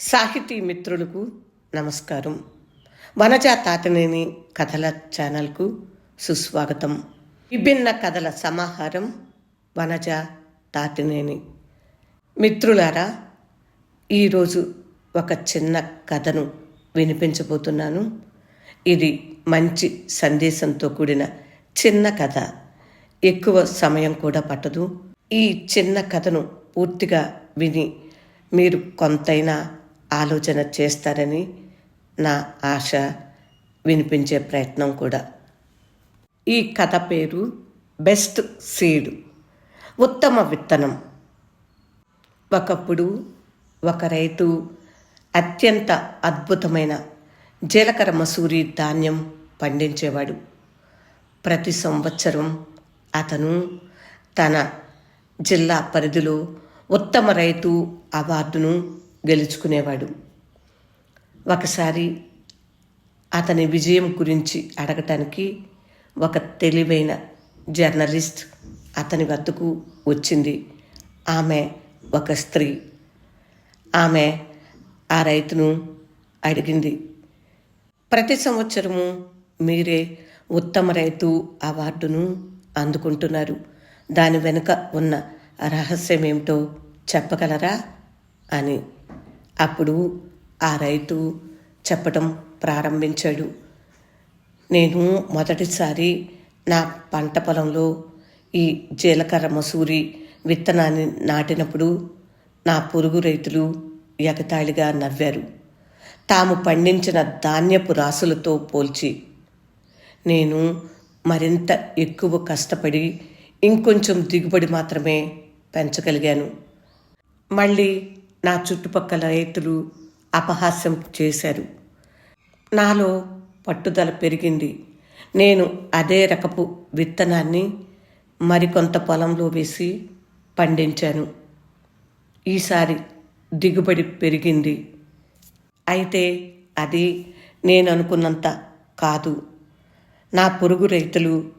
సాహితీ మిత్రులకు నమస్కారం. వనజా తాతనేని కథల ఛానల్కు సుస్వాగతం. విభిన్న కథల సమాహారం వనజ తాతనేని మిత్రులారా ఈరోజు ఒక చిన్న కథను వినిపించబోతున్నాను. ఇది మంచి సందేశంతో కూడిన చిన్న కథ. ఎక్కువ సమయం కూడా పట్టదు. ఈ చిన్న కథను పూర్తిగా విని మీరు కొంతైనా ఆలోచన చేస్తారని నా ఆశ వినిపించే ప్రయత్నం కూడా. ఈ కథ పేరు బెస్ట్ సీడ్ ఉత్తమ విత్తనం. ఒకప్పుడు ఒక రైతు అత్యంత అద్భుతమైన జీలకర్ర మసూరి ధాన్యం పండించేవాడు. ప్రతి సంవత్సరం అతను తన జిల్లా పరిధిలో ఉత్తమ రైతు అవార్డును గెలుచుకునేవాడు. ఒకసారి అతని విజయం గురించి అడగటానికి ఒక తెలివైన జర్నలిస్ట్ అతని వద్దకు వచ్చింది. ఆమె ఒక స్త్రీ. ఆమె ఆ రైతును అడిగింది ప్రతి సంవత్సరము మీరే ఉత్తమ రైతు అవార్డును అందుకుంటున్నారు. దాని వెనుక ఉన్న రహస్యం ఏమిటో చెప్పగలరా? అని అప్పుడు ఆ రైతు చెప్పటం ప్రారంభించాడు. నేను మొదటిసారి నా పంట పొలంలో ఈ జీలకర్ర మసూరి విత్తనాన్ని నాటినప్పుడు నా పొరుగు రైతులు ఎగతాళిగా నవ్వారు. తాము పండించిన ధాన్యపు రాసులతో పోల్చి నేను మరింత ఎక్కువ కష్టపడి ఇంకొంచెం దిగుబడి మాత్రమే పెంచగలిగాను. మళ్ళీ నా చుట్టుపక్కల రైతులు అపహాస్యం చేశారు. నాలో పట్టుదల పెరిగింది. నేను అదే రకపు విత్తనాన్ని మరికొంత పొలంలో వేసి పండించాను. ఈసారి దిగుబడి పెరిగింది. అయితే అది నేను అనుకున్నంత కాదు. నా పొరుగు రైతులు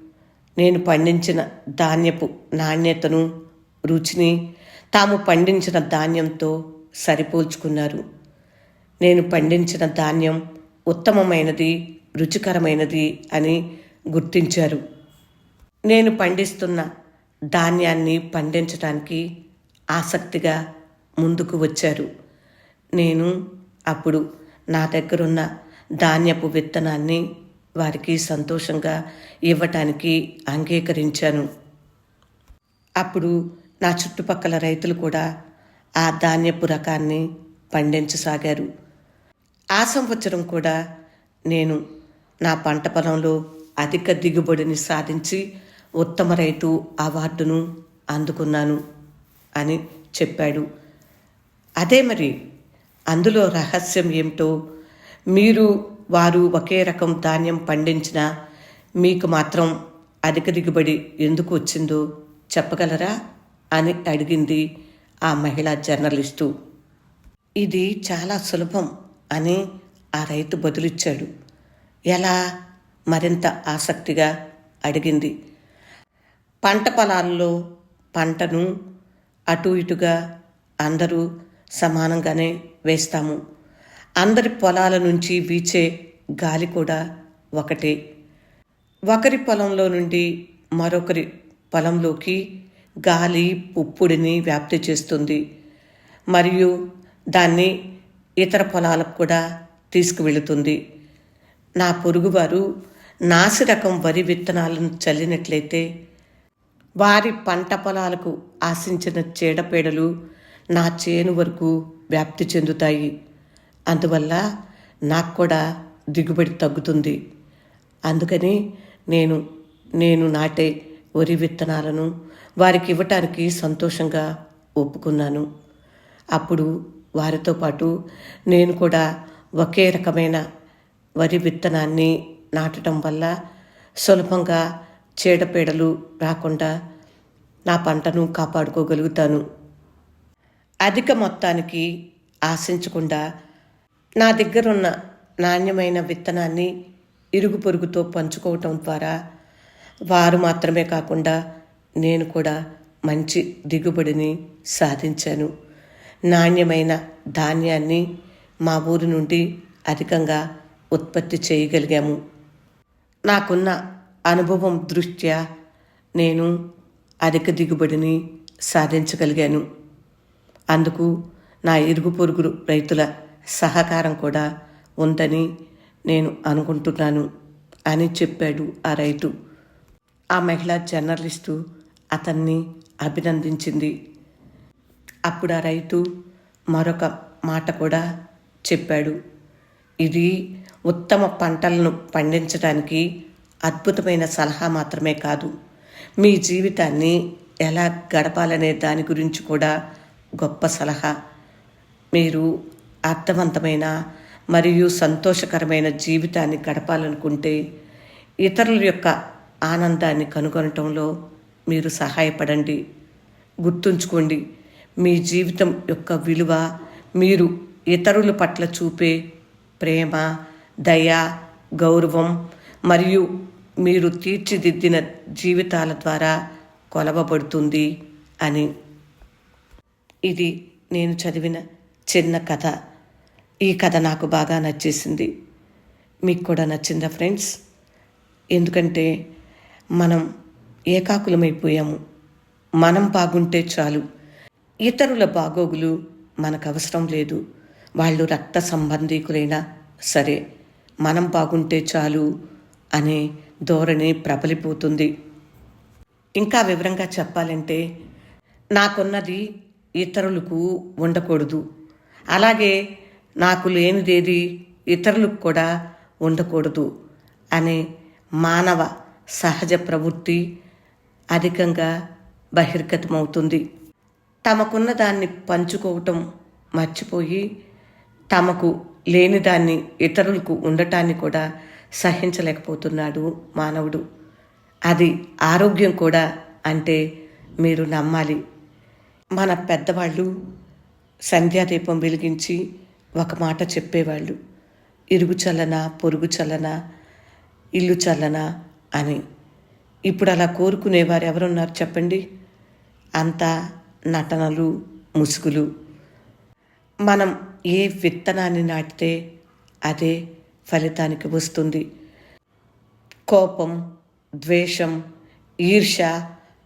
నేను పండించిన ధాన్యపు నాణ్యతను రుచిని తాము పండించిన ధాన్యంతో సరిపోల్చుకున్నారు. నేను పండించిన ధాన్యం ఉత్తమమైనది రుచికరమైనది అని గుర్తించారు. నేను పండిస్తున్న ధాన్యాన్ని పండించడానికి ఆసక్తిగా ముందుకు వచ్చారు. నేను అప్పుడు నా దగ్గరున్న ధాన్యపు విత్తనాన్ని వారికి సంతోషంగా ఇవ్వటానికి అంగీకరించాను. అప్పుడు నా చుట్టుపక్కల రైతులు కూడా ఆ ధాన్యపు రకాన్ని పండించసాగారు. ఆ సంవత్సరం కూడా నేను నా పంట పొలంలో అధిక దిగుబడిని సాధించి ఉత్తమ రైతు అవార్డును అందుకున్నాను అని చెప్పాడు. అదే మరి అందులో రహస్యం ఏమిటో మీరు వారు ఒకే రకం ధాన్యం పండించినా మీకు మాత్రం అధిక దిగుబడి ఎందుకు వచ్చిందో చెప్పగలరా అని అడిగింది ఆ మహిళా జర్నలిస్టు. ఇది చాలా సులభం అని ఆ రైతు బదులిచ్చాడు. ఎలా? మరింత ఆసక్తిగా అడిగింది. పంట పొలాల్లో పంటను అటు ఇటుగా అందరూ సమానంగానే వేస్తాము. అందరి పొలాల నుంచి వీచే గాలి కూడా ఒకటే. ఒకరి పొలంలో నుండి మరొకరి పొలంలోకి గాలి పుప్పుడిని వ్యాప్తి చేస్తుంది. మరియు దాన్ని ఇతర పొలాలకు కూడా తీసుకువెళుతుంది. నా పొరుగువారు నాసి రకం వరి విత్తనాలను చల్లినట్లయితే వారి పంట పొలాలకు ఆశించిన చీడపీడలు నా చేను వరకు వ్యాప్తి చెందుతాయి. అందువల్ల నాకు కూడా దిగుబడి తగ్గుతుంది. అందుకని నేను నేను నాటే వరి విత్తనాలను వారికి ఇవ్వటానికి సంతోషంగా ఒప్పుకున్నాను. అప్పుడు వారితో పాటు నేను కూడా ఒకే రకమైన వరి విత్తనాన్ని నాటడం వల్ల సులభంగా చీడపీడలు రాకుండా నా పంటను కాపాడుకోగలుగుతాను. అధిక మొత్తానికి ఆశించకుండా నా దగ్గరున్న నాణ్యమైన విత్తనాన్ని ఇరుగు పొరుగుతో పంచుకోవటం ద్వారా వారు మాత్రమే కాకుండా నేను కూడా మంచి దిగుబడిని సాధించాను. నాణ్యమైన ధాన్యాన్ని మా ఊరి నుండి అధికంగా ఉత్పత్తి చేయగలిగాము. నాకున్న అనుభవం దృష్ట్యా నేను అధిక దిగుబడిని సాధించగలిగాను. అందుకు నా ఇరుగు పొరుగు రైతుల సహకారం కూడా ఉందని నేను అనుకుంటున్నాను అని చెప్పాడు ఆ రైతు. ఆ మహిళా జర్నలిస్టు అతన్ని అభినందించింది. అప్పుడు ఆ రైతు మరొక మాట కూడా చెప్పాడు. ఇది ఉత్తమ పంటలను పండించడానికి అద్భుతమైన సలహా మాత్రమే కాదు. మీ జీవితాన్ని ఎలా గడపాలనే దాని గురించి కూడా గొప్ప సలహా. మీరు అర్థవంతమైన మరియు సంతోషకరమైన జీవితాన్ని గడపాలనుకుంటే ఇతరుల యొక్క ఆనందాన్ని కనుగొనటంలో మీరు సహాయపడండి. గుర్తుంచుకోండి మీ జీవితం యొక్క విలువ మీరు ఇతరుల పట్ల చూపే ప్రేమ దయ గౌరవం మరియు మీరు తీర్చిదిద్దిన జీవితాల ద్వారా కొలవబడుతుంది అని. ఇది నేను చదివిన చిన్న కథ. ఈ కథ నాకు బాగా నచ్చేసింది. మీకు కూడా నచ్చిందా ఫ్రెండ్స్? ఎందుకంటే మనం ఏకాకులమైపోయాము. మనం బాగుంటే చాలు. ఇతరుల బాగోగులు మనకు అవసరం లేదు. వాళ్ళు రక్త సంబంధీకులైనా సరే మనం బాగుంటే చాలు అనే ధోరణి ప్రబలిపోతుంది. ఇంకా వివరంగా చెప్పాలంటే నాకున్నది ఇతరులకు ఉండకూడదు. అలాగే నాకు లేనిదేది ఇతరులకు కూడా ఉండకూడదు అనే మానవ సహజ ప్రవృత్తి అధికంగా బహిర్గతమవుతుంది. తమకున్న దాన్ని పంచుకోవటం మర్చిపోయి తమకు లేని దాన్ని ఇతరులకు ఉండటాన్ని కూడా సహించలేకపోతున్నాడు మానవుడు. అది ఆరోగ్యం కూడా అంటే మీరు నమ్మాలి. మన పెద్దవాళ్ళు సంధ్యాదీపం వెలిగించి ఒక మాట చెప్పేవాళ్ళు. ఇరుగు చల్లన పొరుగు చల్లన ఇల్లు చల్లన అని. ఇప్పుడు అలా కోరుకునేవారు ఎవరున్నారు చెప్పండి? అంతా నటనలు ముసుగులు. మనం ఏ విత్తనాన్ని నాటితే అదే ఫలితానికి వస్తుంది. కోపం ద్వేషం ఈర్ష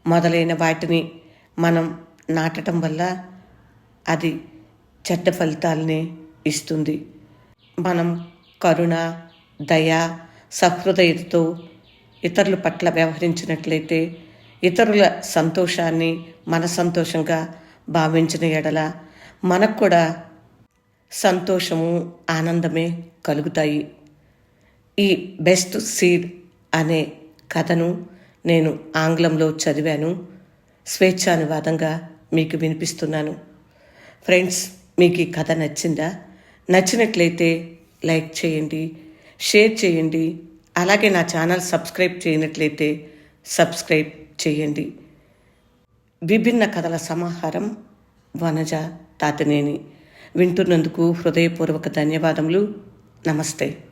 మొదలైన వాటిని మనం నాటడం వల్ల అది చెడ్డ ఫలితాలనే ఇస్తుంది. మనం కరుణ దయ సహృదయతతో ఇతరుల పట్ల వ్యవహరించినట్లయితే ఇతరుల సంతోషాన్ని మన సంతోషంగా భావించిన ఎడల మనకు కూడా సంతోషము ఆనందమే కలుగుతాయి. ఈ బెస్ట్ సీడ్ అనే కథను నేను ఆంగ్లంలో చదివాను. స్వేచ్ఛానువాదంగా మీకు వినిపిస్తున్నాను. ఫ్రెండ్స్ మీకు ఈ కథ నచ్చిందా? నచ్చినట్లయితే లైక్ చేయండి షేర్ చేయండి. అలాగే నా ఛానల్ సబ్స్క్రైబ్ చేయనట్లయితే సబ్స్క్రైబ్ చేయండి. విభిన్న కథల సమాహారం వనజ తాతనేని. వింటున్నందుకు హృదయపూర్వక ధన్యవాదములు. నమస్తే.